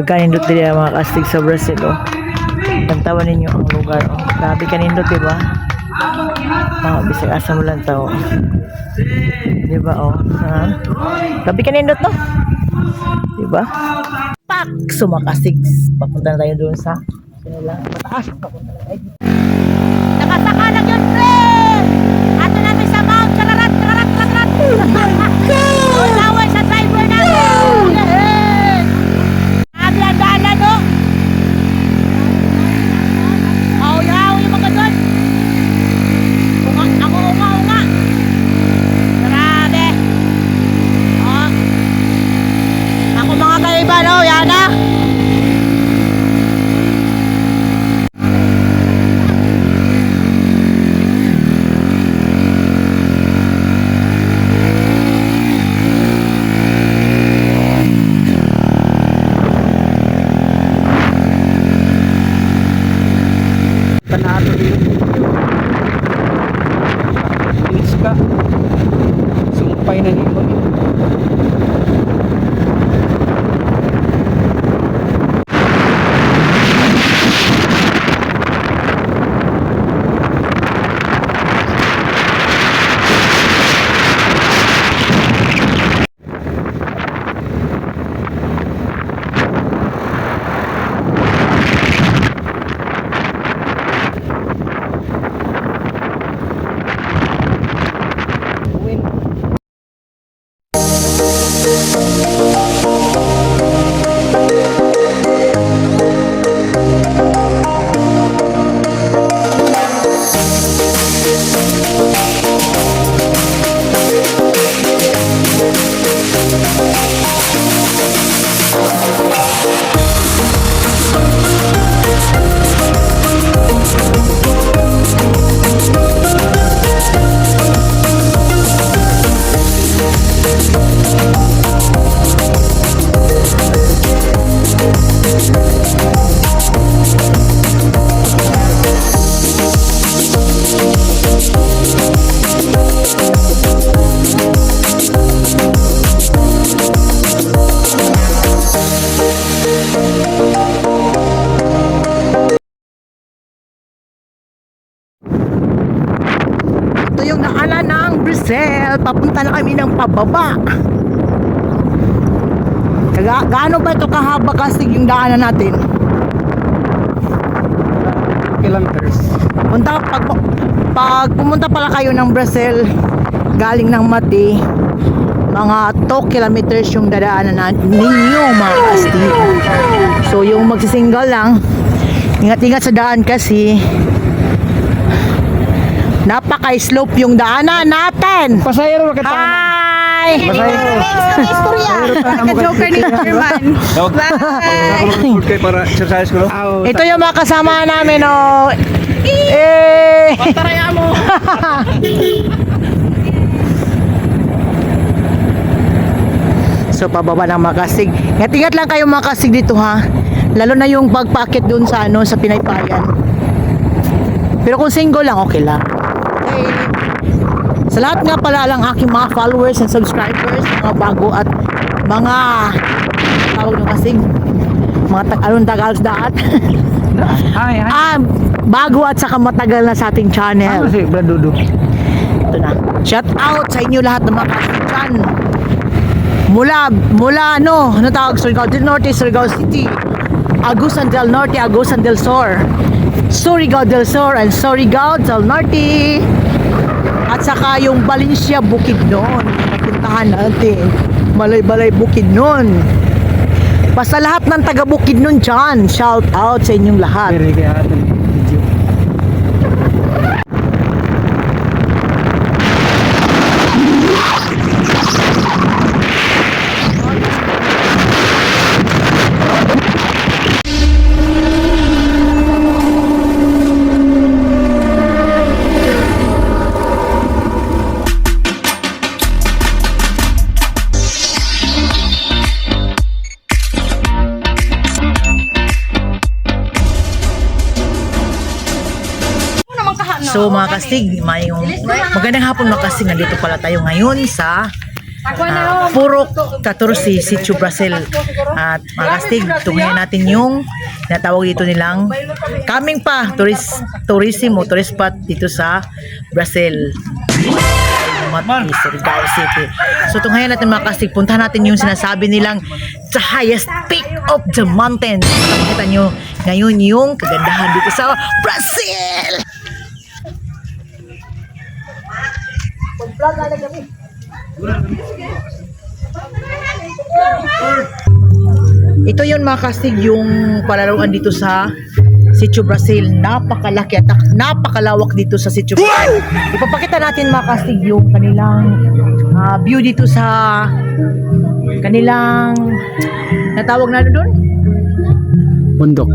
Pagkanindot nila mga kastig sa Brazil, oh. Tantawan ninyo ang lugar, oh. Grabe kanindot, di ba? Ah, bisag asa mo lang tao. Di oh? Ha? Grabe kanindot, no? Di ba? Pak! Sumakasig. Papunta na tayo doon sa kanila. Mataas. Papunta na tayo Brazil. Papunta na kami ng pababa. Kaga, gaano ba ito kahaba kasi yung daanan natin? Kilometers. Punta, pag, pag pumunta pala kayo ng Brazil, galing ng Mati, mga 2 kilometers yung dadaanan na ninyo mga kasti. So yung magsisingle lang, ingat-ingat sa daan kasi napaka-slope yung daanan natin. Pasayro ka tayo. Hi! Pasayro. Istorya! Naka-joker ni German. Food kayo para exercise ko. Ito yung mga kasama namin, oh. Eh! Taraya mo! So pababa ng Makasig. Ingat-ingat lang kayo Makasig dito ha. Lalo na yung pagpakit dun sa ano sa Pinaypayan. Pero kung single lang okay lang. Sa lahat nga pala lang aking mga followers and subscribers, mga bago at mga tawag ng kasig mga tag anong tagal sa daat Hi, hi. ah, bago at saka matagal na sa ating channel Ano si Brad Dudu? ito na. Shout out sa inyo lahat ng mga dyan. Mula, mula ano, ano tawag, Surigao del Norte, Surigao City, Agusan del Norte, Agusan del Sur, Surigao del Sur, and Surigao del Norte. At saka yung Valencia Bukidnon, napuntahan natin. Malay-balay Bukidnon. Basta lahat ng taga Bukidnon dyan, shout out sa inyong lahat. So mga kastig, may magandang hapon mga kastig, nandito pala tayo ngayon sa Puro 14 Sitio Brazil. At mga kastig, tunghayan natin yung natawag dito nilang coming pa, tourist, tourism o tourist spot dito sa Brazil. Mati, Surigao City. So tunghayan natin mga kastig, puntahan natin yung sinasabi nilang the highest peak of the mountain. Makita nyo ngayon yung kagandahan dito sa Brazil. Ito yun mga kastig yung palaruan dito sa Sitio Brazil. Napakalaki at napakalawak dito sa Sitio Brazil. Ipapakita natin mga kastig yung kanilang ah, view dito sa kanilang natawag na doon? Bundok.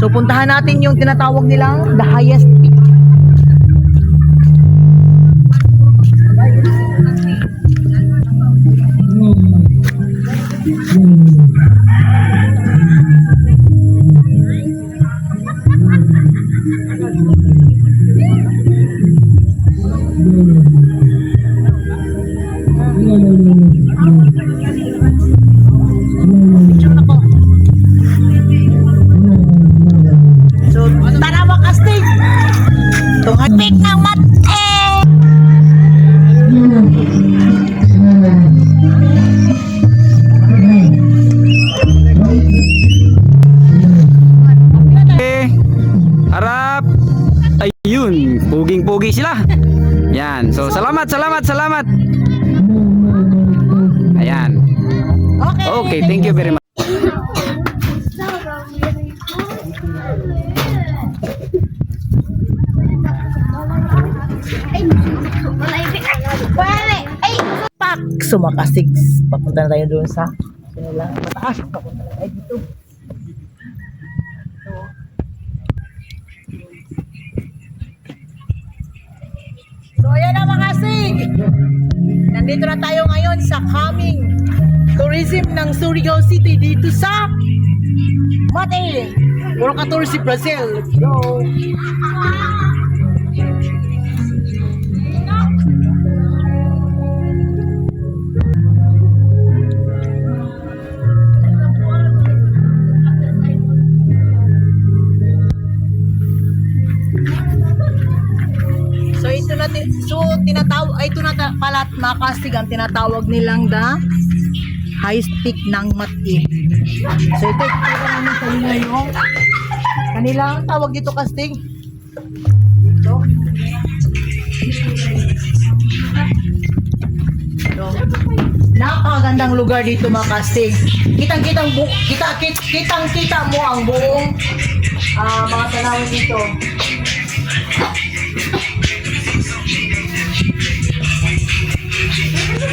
So puntahan natin yung tinatawag nilang the highest peak. Peak ng mate! Harap. Ayun, puging-pugi sila. Yan. So, salamat, salamat, salamat. Ayan. Okay. Okay, thank you very much. Pak! Kastig, papunta na tayo doon sa kanilang mataas. Papunta na tayo dito. So ayan na mga kastig! Nandito na tayo ngayon sa coming tourism ng Surigao City dito sa Mate! Puro ka si Brazil. Go! Tinatawag, ay ito na ta- pala mga kastig ang tinatawag nilang the highest peak ng Mati. So ito, ito namin sa inyo yung kanilang tawag dito kastig. Ito. Ito. Napakagandang lugar dito mga kastig. Kitang-kitang kita, kit, kitang-kita mo ang buong ah, mga tanawin dito.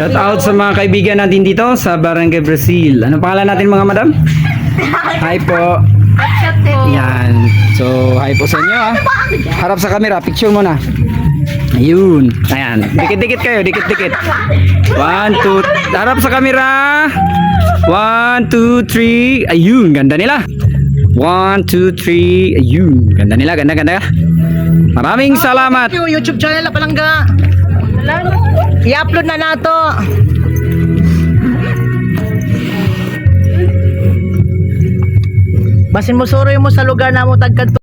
Shout out sa mga kaibigan natin dito sa Barangay Brazil. Ano pangalan natin mga madam? Hi po. Yan. So, hi po sa inyo ah. Harap sa camera, picture mo na. Ayun. Ayan. Dikit-dikit kayo, dikit-dikit. One, two. Harap sa camera. One, two, three. Ayun, ganda nila. One, two, three. Ayun. Ganda nila, ganda, ganda. Maraming salamat. Yung YouTube channel palangga. I-upload na nato. Basin mo suro mo sa lugar na mo tagkad